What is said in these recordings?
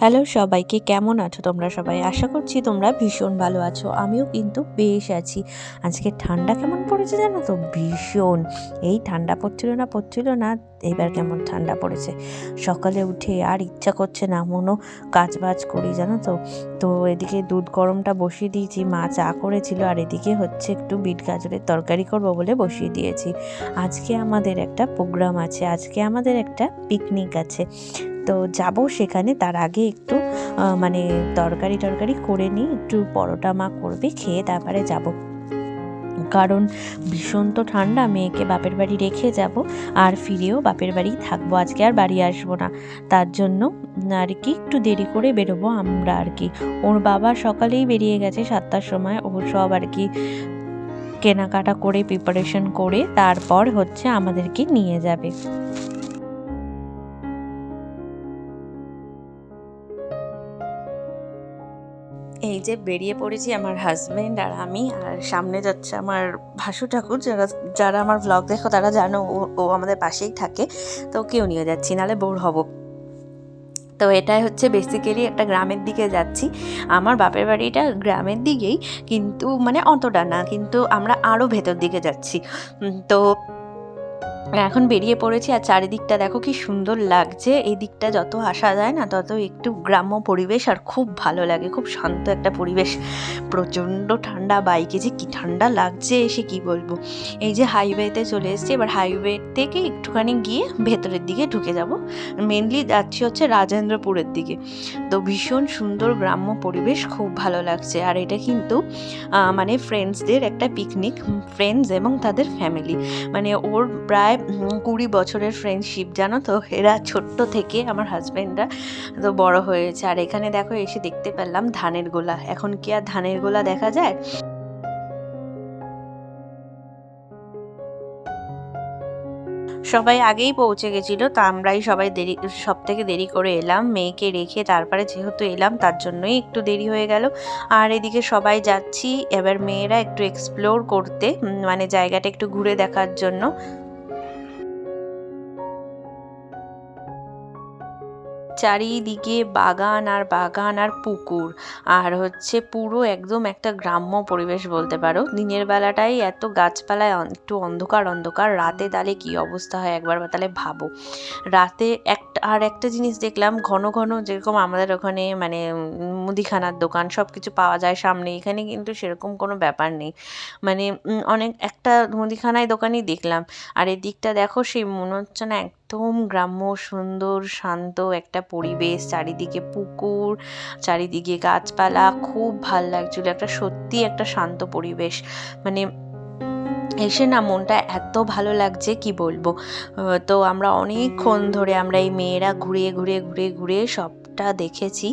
Hello সবাইকে, কেমন আছো তোমরা সবাই? আশা করছি তোমরা ভীষণ ভালো আছো। আমিও কিন্তু বেশ আছি। আজকে ঠান্ডা কেমন পড়েছে জানো তো? ভীষণ। এই ঠান্ডা পড়ছিল না পড়ছিল না, এবার কেমন ঠান্ডা পড়েছে। সকালে উঠে আর ইচ্ছা করছে না মনো কাজ বাজ করি জানো তো? তো এদিকে দুধ গরমটা বসিয়ে দিয়েছি, মা চা করেছিল, আর এদিকে হচ্ছে একটু বিট গাজরের তরকারি করব বলে বসিয়ে দিয়েছি। আজকে আমাদের একটা প্রোগ্রাম আছে, আজকে আমাদের একটা পিকনিক আছে। তো যাব সেখানে, তার আগে একটু মানে তরকারি টরকারি করে নিই, একটু পরোটা মা করবে, খেয়ে তারপরে যাব। কারণ ভীষণ তো ঠান্ডা, মেয়েকে বাপের বাড়ি রেখে যাব, আর ফিরেও বাপের বাড়ি থাকব, আজকে আর বাড়ি আসব না। তার জন্য আর কি, একটু দেরি করে বেরোবো আমরা আর কি। ওর বাবা সকালেই বেরিয়ে গেছে সাতটার সময়, ও সব আর কি কেনাকাটা করে প্রিপারেশন করে, তারপর হচ্ছে আমাদেরকে নিয়ে যাবে। এই যে বেরিয়ে পড়েছি আমার হাজব্যান্ড আর আমি, আর সামনে যাচ্ছে আমার ভাসু ঠাকুর, যারা যারা আমার ব্লগ দেখো তারা জানো ও ও আমাদের পাশেই থাকে, তো কেউ নিয়ে যাচ্ছি নাহলে বোর হব। তো এটাই হচ্ছে বেসিক্যালি একটা গ্রামের দিকে যাচ্ছি। আমার বাপের বাড়িটা গ্রামের দিকেই, কিন্তু মানে অতটা না, কিন্তু আমরা আরও ভেতর দিকে যাচ্ছি। তো এখন বেরিয়ে পড়েছি আর চারিদিকটা দেখো কি সুন্দর লাগছে। এই দিকটা যত আসা যায় না, তত একটু গ্রাম্য পরিবেশ আর খুব ভালো লাগে, খুব শান্ত একটা পরিবেশ। প্রচণ্ড ঠান্ডা, বাইকে যে কি ঠান্ডা লাগছে এসে কি বলব? এই যে হাইওয়েতে চলে এসেছি, এবার হাইওয়ে থেকে একটুখানি গিয়ে ভেতরের দিকে ঢুকে যাব। মেনলি যাচ্ছি হচ্ছে রাজেন্দ্রপুরের দিকে। তো ভীষণ সুন্দর গ্রাম্য পরিবেশ, খুব ভালো লাগছে। আর এটা কিন্তু মানে ফ্রেন্ডসদের একটা পিকনিক ফ্রেন্ডস এবং তাদের ফ্যামিলি মানে ওর প্রায় উম, কুড়ি বছরের ফ্রেন্ডশিপ জানো তো? এরা ছোট্ট থেকে আমার হাজব্যান্ডরা তো বড় হয়েছে। আর এখানে দেখো এসে দেখতে পেলাম ধানের গোলা। এখন কি আর ধানের গোলা দেখা যায়? সবাই আগেই পৌঁছে গেছিল তা আমরাই সবাই দেরি সব থেকে দেরি করে এলাম। মেয়েকে রেখে তারপরে যেহেতু এলাম তার জন্যই একটু দেরি হয়ে গেল। আর এদিকে সবাই যাচ্ছি এবার মেয়েরা একটু এক্সপ্লোর করতে মানে জায়গাটা একটু ঘুরে দেখার জন্য। চারিদিকে বাগান আর বাগান আর পুকুর। আর হচ্ছে পুরো একদম একটা গ্রাম্য পরিবেশ বলতে পারো। দিনের বেলাটাই এত গাছপালায় একটু অন্ধকার অন্ধকার। রাতে তাহলে কি অবস্থা হয় একবার তাহলে ভাবো। রাতে একটা আর একটা জিনিস দেখলাম, ঘন ঘন যেরকম আমাদের ওখানে মানে মুদিখানার দোকান সব কিছু পাওয়া যায় সামনে, এখানে কিন্তু সেরকম কোনো ব্যাপার নেই। মানে অনেক, একটা মুদিখানায় দোকানই দেখলাম। আর এদিকটা দেখো সেই মনে হচ্ছে না একদম গ্রাম্য, সুন্দর, শান্ত একটা পরিবেশ, চারিদিকে পুকুর, চারিদিকে গাছপালা, খুব ভালো লাগছিল। একটা সত্যি একটা শান্ত পরিবেশ। মানে এসে না মনটা এত ভালো লাগছে, কি বলব? তো আমরা অনেকক্ষণ ধরে আমরা এই মেয়েরা ঘুরে ঘুরে ঘুরে ঘুরে সবটা দেখেছি।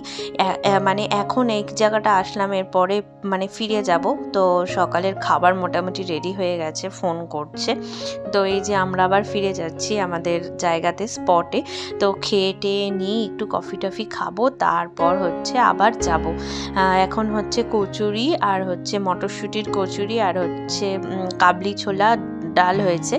মানে এখন এই জায়গাটা আসলাম, এরপরে মানে ফিরে যাব। তো সকালের খাবার মোটামুটি রেডি হয়ে গেছে ফোন করছে। তো এই যে আমরা আবার ফিরে যাচ্ছি আমাদের জায়গাতে স্পটে তো খেয়ে টেয়ে নিয়ে একটু কফি টফি খাব, তারপর হচ্ছে আবার যাব। এখন হচ্ছে কচুরি আর হচ্ছে মটরশুঁটির কচুরি আর হচ্ছে কাবলি ছোলা ডাল হয়েছে।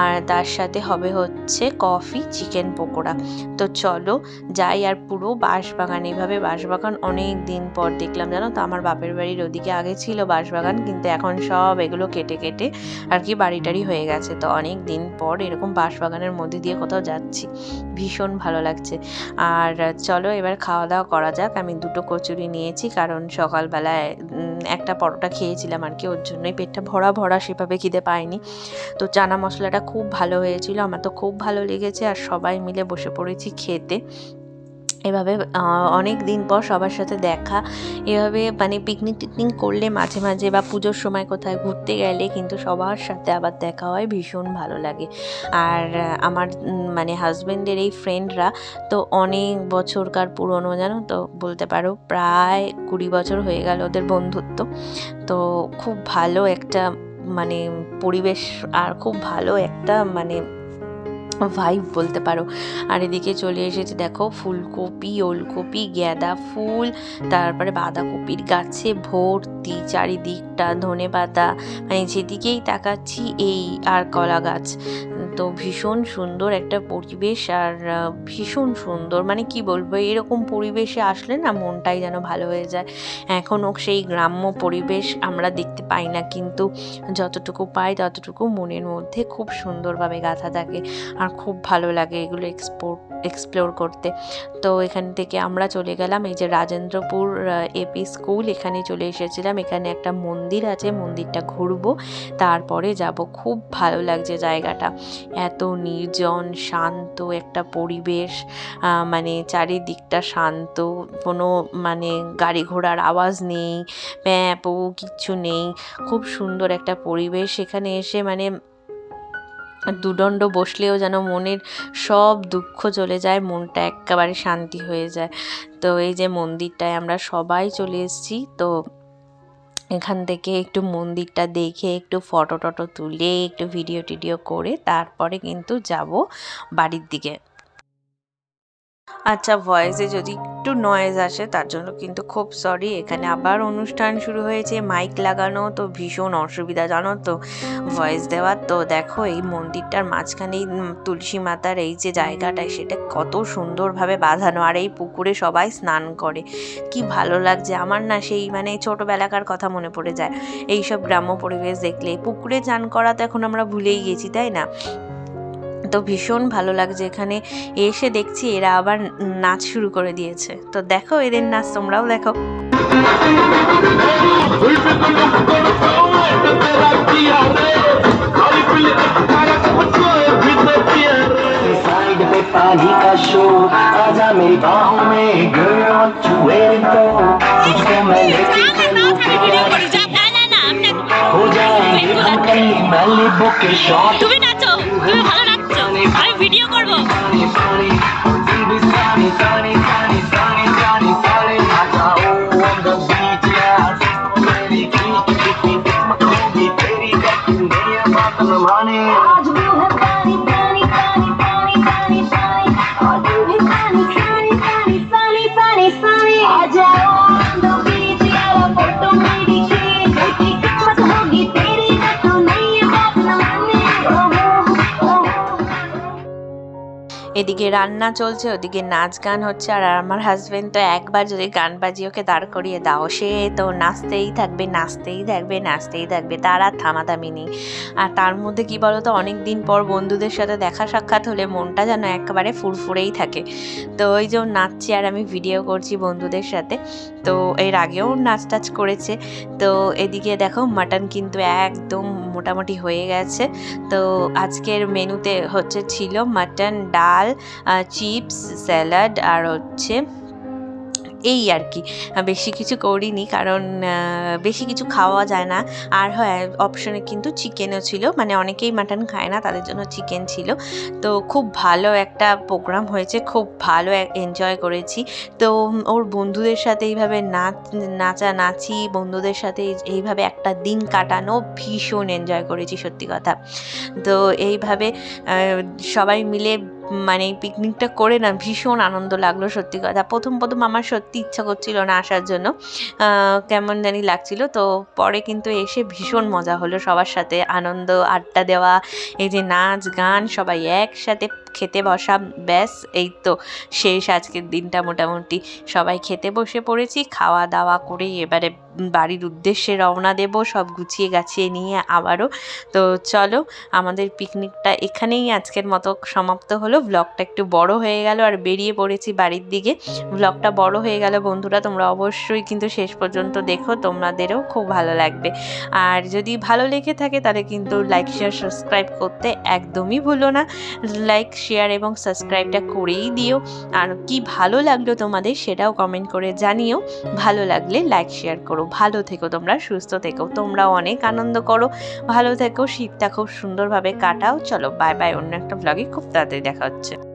আর তার সাথে হবে হচ্ছে কফি, চিকেন পকোড়া। তো চলো যাই আর পুরো বাঁশবাগান। এইভাবে বাঁশবাগান অনেক দিন পর দেখলাম, জানো তো? আমার বাপের বাড়ির ওদিকে আগে ছিল বাঁশবাগান, কিন্তু এখন সব এগুলো কেটে কেটে আর কি বাড়ি টাড়ি হয়ে গেছে। তো অনেক দিন পর এরকম বাঁশবাগানের মধ্যে দিয়ে কোথাও যাচ্ছি। ভীষণ ভালো লাগছে। আর চলো এবার খাওয়া দাওয়া করা যাক। আমি দুটো কচুরি নিয়েছি, কারণ সকালবেলায় একটা পরোটা খেয়েছিলাম আর কি, ওর জন্যই পেটটা ভরা ভরা, সেভাবে খিদে পায়নি। তো চানা মশলাটা খুব ভালো হয়েছিল, আমার তো খুব ভালো লেগেছে, আর সবাই মিলে বসে পড়েছি খেতে। এভাবে অনেক দিন পর সবার সাথে দেখা। এভাবে মানে পিকনিক টিকনিক করলে মাঝে মাঝে বা পুজোর সময় কোথায় ঘুরতে গেলে কিন্তু সবার সাথে আবার দেখা হয়, ভীষণ ভালো লাগে। আর আমার মানে হাজব্যান্ডের এই ফ্রেন্ডরা তো অনেক বছরকার পুরনো, জানো তো? বলতে পারো প্রায় কুড়ি বছর হয়ে গেল ওদের বন্ধুত্ব। তো খুব ভালো একটা মানে পরিবেশ, আর খুব ভালো একটা মানে ভাইব বলতে পারো। আর এদিকে চলে এসেছে, দেখো, ফুলকপি, ওলকপি, গ্যাদা ফুল, তারপরে বাঁধাকপির গাছে ভর্তি, চারিদিকটা ধনে পাতা মানে যেদিকেই তাকাচ্ছি এই আর কলা গাছ। তো ভীষণ সুন্দর একটা পরিবেশ আর ভীষণ সুন্দর। মানে কি বলব, এরকম পরিবেশে আসলে না মনটাই যেন ভালো হয়ে যায়। এখনও সেই গ্রাম্য পরিবেশ আমরা দেখতে পাই না, কিন্তু যতটুকু পাই ততটুকু মনের মধ্যে খুব সুন্দরভাবে গাঁথা থাকে। আর খুব ভালো লাগে এগুলো এক্সপোর্ট এক্সপ্লোর করতে। তো এখান থেকে আমরা চলে গেলাম, এই যে রাজেন্দ্রপুর এপি স্কুল এখানে চলে এসেছিলাম। এখানে একটা মন্দির আছে, মন্দিরটা ঘুরবো। তারপরে যাব। খুব ভালো লাগছে জায়গাটা। এত নির্জন, শান্ত একটা পরিবেশ মানে চারিদিকটা শান্ত, কোনো মানে গাড়ি ঘোড়ার আওয়াজ নেই প্যাঁপো কিচ্ছু নেই, খুব সুন্দর একটা পরিবেশ এখানে এসে মানে দুদণ্ড বসলেও যেন মনের সব দুঃখ চলে যায়, মনটা একেবারে শান্তি হয়ে যায়। তো এই যে মন্দিরটায় আমরা সবাই চলে এসেছি, তো এখান থেকে একটু মন্দিরটা দেখে একটু ফটো টটো তুলে একটু ভিডিও টিডিও করে তারপরে কিন্তু যাব বাড়ির দিকে। আচ্ছা ভয়েসে যদি একটু নয়েজ আসে, তার জন্য কিন্তু খুব সরি এখানে আবার অনুষ্ঠান শুরু হয়েছে মাইক লাগানো, তো ভীষণ অসুবিধা, জানো তো ভয়েস দেওয়ার। তো দেখো, এই মন্দিরটার মাঝখানেই তুলসী মাতার এই যে জায়গাটা সেটা কত সুন্দরভাবে বাঁধানো। আর এই পুকুরে সবাই স্নান করে। কি ভালো লাগছে। আমার না সেই মানে ছোটোবেলাকার কথা মনে পড়ে যায়। এইসব গ্রাম্য পরিবেশ দেখলে। পুকুরে চান করা তো এখন আমরা ভুলেই গেছি, তাই না? তো ভীষণ ভালো লাগছে এখানে এসে দেখছি এরা আবার নাচ শুরু করে দিয়েছে তো দেখো এদের নাচ তোমরাও দেখো साइड पे पानी का शो आजा मेरी बाहों में girl what you waiting for तुझको मैं लेके चलूं प्यार हो जाएंगे हम कहीं मैलिबू के शॉट তুমি নাচো তুমি ভালো sunny, sunny, sunny, sunny, sunny, sunny. आजा oh on the beach yeah मेरी की की मखोगी तेरी देखी नहीं है बात मनवाने आज भी है এদিকে রান্না চলছে, ওদিকে নাচ গান হচ্ছে, আর আমার হাজবেন্ড তো একবার যদি গান বাজিয়ে ওকে দাঁড় করিয়ে দাও, সে তো নাচতেই থাকবে নাচতেই থাকবে নাচতেই থাকবে, তার আর থামাথামি নেই। আর তার মধ্যে কি বলতো অনেক দিন পর বন্ধুদের সাথে দেখা সাক্ষাৎ হলে মনটা যেন একেবারে ফুরফুরেই থাকে। তো ওই যে নাচছি আর আমি ভিডিও করছি বন্ধুদের সাথে। তো এর আগেও নাচ টাচ করেছে। তো এদিকে দেখো মাটন কিন্তু একদম মোটামুটি হয়ে গেছে। তো আজকের মেনুতে হচ্ছে ছিল মাটন, ডাল চিপস, স্যালাড আর হচ্ছে এই আর কি। বেশি কিছু করিনি কারণ বেশি কিছু খাওয়া যায় না। আর হ্যাঁ অপশনে কিন্তু চিকেনও ছিল। মানে অনেকেই মাটন খায় না, তাদের জন্য চিকেন ছিল। তো খুব ভালো একটা প্রোগ্রাম হয়েছে, খুব ভালো এনজয় করেছি। তো ওর বন্ধুদের সাথে এইভাবে নাচ, নাচা নাচি, বন্ধুদের সাথে এইভাবে একটা দিন কাটানো ভীষণ এনজয় করেছি, সত্যি কথা। তো এইভাবে সবাই মিলে মানে পিকনিকটা করে না, ভীষণ আনন্দ লাগল সত্যি কথা। প্রথম প্রথম আমার সত্যি ইচ্ছা করছিল না আসার জন্য। কেমন জানি লাগছিল। তো পরে কিন্তু এসে ভীষণ মজা হলো সবার সাথে। আনন্দ, আড্ডা দেওয়া, এই যে নাচ, গান, সবাই একসাথে খেতে বসা, ব্যাস, এই তো শেষ আজকের দিনটা মোটামুটি। সবাই খেতে বসে পড়েছি, খাওয়া দাওয়া করে এবারে বাড়ির উদ্দেশ্যে রওনা দেব, সব গুছিয়ে গাছিয়ে নিয়ে আবারও। তো চলো, আমাদের পিকনিকটা এখানেই আজকের মতো সমাপ্ত হলো। ব্লগটা একটু বড় হয়ে গেল আর বেরিয়ে পড়েছি বাড়ির দিকে। ব্লগটা বড় হয়ে গেল বন্ধুরা, তোমরা অবশ্যই কিন্তু শেষ পর্যন্ত দেখো, তোমাদেরও খুব ভালো লাগবে। আর যদি ভালো লেগে থাকে তাহলে কিন্তু লাইক শেয়ার সাবস্ক্রাইব করতে একদমই ভুলো না। লাইক শেয়ার এবং সাবস্ক্রাইবটা করেই দিও। আর কি ভালো লাগল তোমাদের সেটাও কমেন্ট করে জানিও। ভালো লাগলে লাইক শেয়ার করো। ভালো থেকো, তোমরা সুস্থ থেকো, তোমরাও অনেক আনন্দ করো, ভালো থেকো, শীতটা খুব সুন্দরভাবে কাটাও, চলো বাই বাই অন্য একটা ব্লগে খুব তাড়াতাড়ি দেখা হচ্ছে।